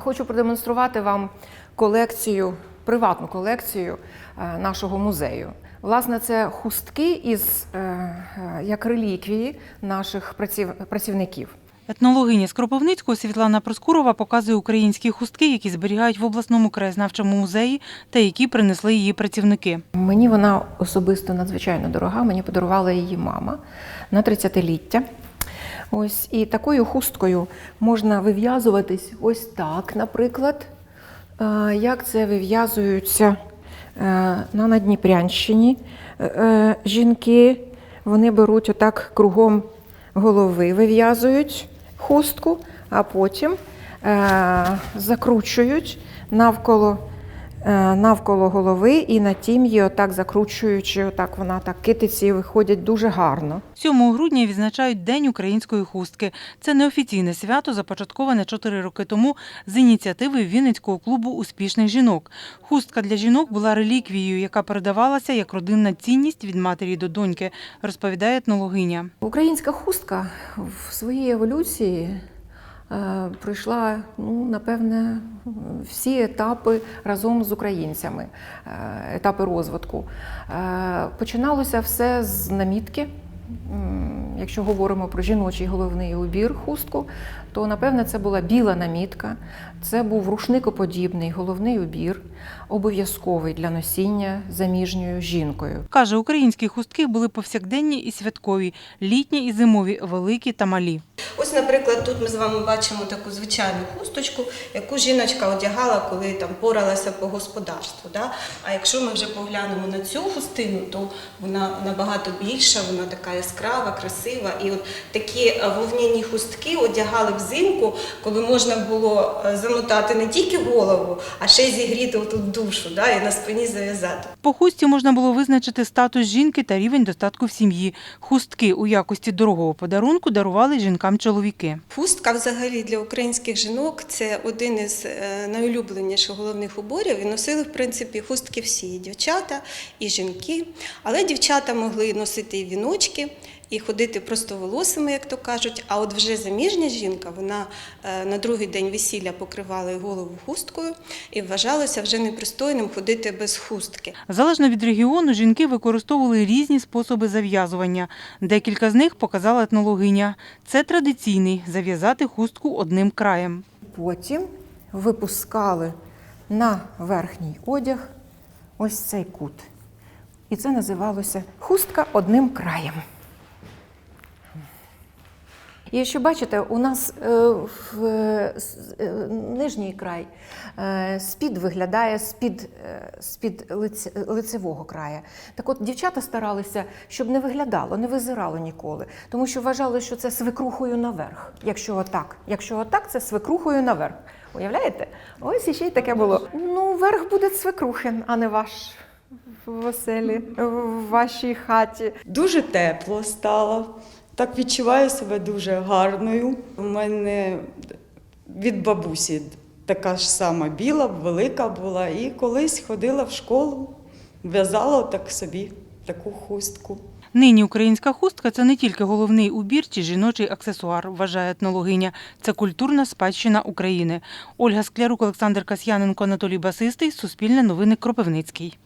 Хочу продемонструвати вам колекцію, приватну колекцію е, нашого музею. Власне, це хустки із е, е, як реліквії наших праців- працівників. Етнологиня з Кропивницького Світлана Проскурова показує українські хустки, які зберігають в обласному краєзнавчому музеї та які принесли її працівники. Мені вона особисто надзвичайно дорога. Мені подарувала її мама на 30-ліття. Ось і такою хусткою можна вив'язуватись ось так, наприклад. Як це вив'язуються е, на Надніпрянщині е, е, жінки. Вони беруть отак кругом голови, вив'язують хустку, а потім закручують навколо навколо голови і на тім її отак закручуючи, отак вона так китиці виходять дуже гарно. 7 грудня відзначають День української хустки. Це неофіційне свято, започатковане 4 роки тому з ініціативи Вінницького клубу успішних жінок. Хустка для жінок була реліквією, яка передавалася як родинна цінність від матері до доньки, розповідає етнологиня. Українська хустка в своїй еволюції е, пройшла, ну, напевне, всі етапи разом з українцями, е, етапи розвитку. Е, Починалося все з намітки. Якщо говоримо про жіночий головний убір хустку, то напевне це була біла намітка, це був рушникоподібний головний убір, обов'язковий для носіння заміжньою жінкою. Каже, українські хустки були повсякденні і святкові, літні і зимові, великі та малі. Ось, наприклад, тут ми з вами бачимо таку звичайну хусточку, яку жіночка одягала, коли там поралася по господарству. Да? А якщо ми вже поглянемо на цю хустину, то вона набагато більша, вона така яскрава, красива. І от такі е, вовняні хустки одягали взимку, коли можна було е, замотати не тільки голову, а ще й зігріти тут душу да? і на спині зав'язати. По хустці можна було визначити статус жінки та рівень достатку в сім'ї. Хустки у якості дорогого подарунку дарували жінкам чоловіки. Хустка взагалі для українських жінок це один із е, найулюбленіших головних уборів. І носили, в принципі, хустки всі і дівчата, і жінки. Але дівчата могли носити і віночки, і ходити просто волосами, як то кажуть. А от вже заміжня жінка, вона е, на другий день весілля покривала голову хусткою, і вважалося вже непристойним ходити без хустки. Залежно від регіону, жінки використовували різні способи зав'язування. Декілька з них показала етнологиня. Це традиційний зав'язати хустку одним краєм. Потім випускали на верхній одяг ось цей кут. І це називалося хустка одним краєм. І що бачите, у нас е, в е, е, нижній край з-під виглядає з-під, з-під лицевого края. Так от дівчата старалися, щоб не виглядало, не визирало ніколи, тому що вважали, що це свекрухою наверх. Якщо отак, якщо отак, це свекрухою наверх. Уявляєте? Ось іще й таке було. Ну, верх буде свекрухин, а не ваш в оселі, в вашій хаті. Дуже тепло стало. Так відчуваю себе дуже гарною. У мене від бабусі така ж сама біла, велика була. І колись ходила в школу, в'язала так собі таку хустку. Нині українська хустка це не тільки головний убір чи жіночий аксесуар, вважає етнологиня. Це культурна спадщина України. Ольга Склярук, Олександр Касьяненко, Анатолій Басистий. Суспільне новини Кропивницький.